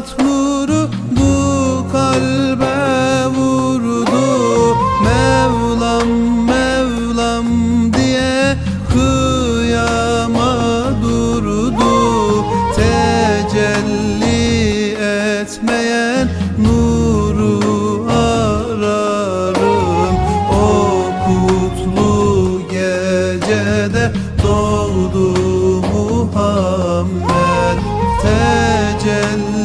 hayat nuru bu kalbe vurdu. Mevlam Mevlam diye kıyama durdu. Tecelli etmeyen nuru ararım. O kutlu gecede doğdu Muhammed. Tecelli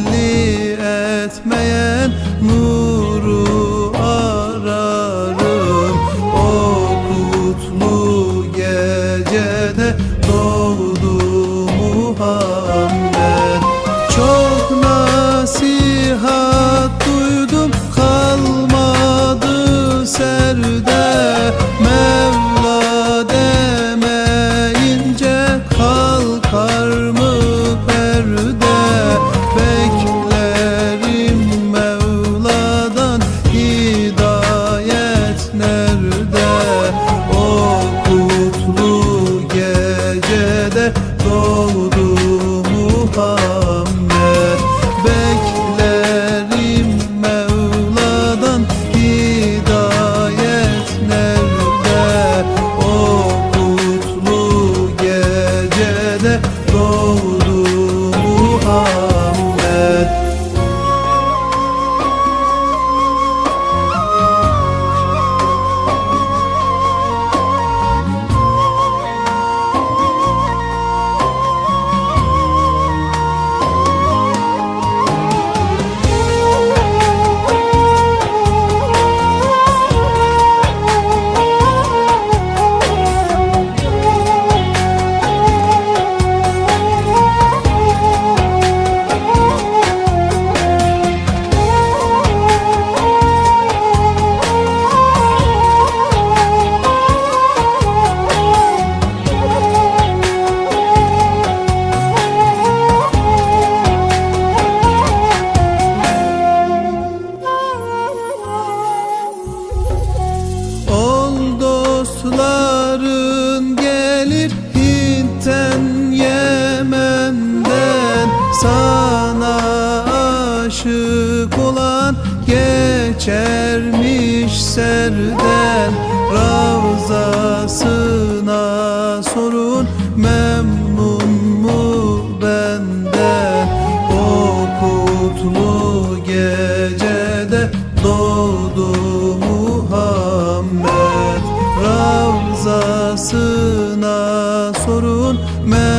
geçermiş serden Ravzasına sorun. Memnun mu benden? O kutlu gecede doğdu Muhammed. Ravzasına sorun. Memnun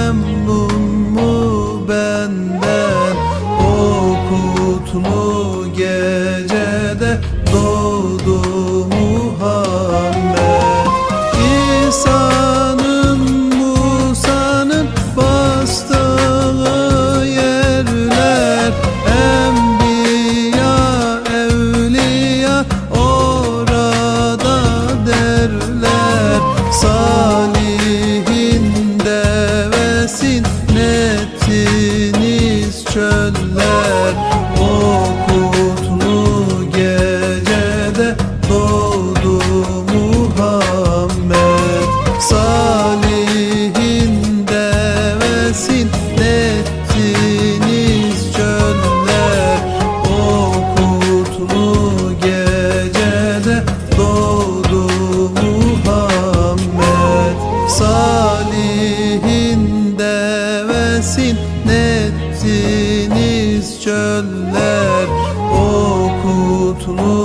gelsin Nettiniz çöller. Okutunuz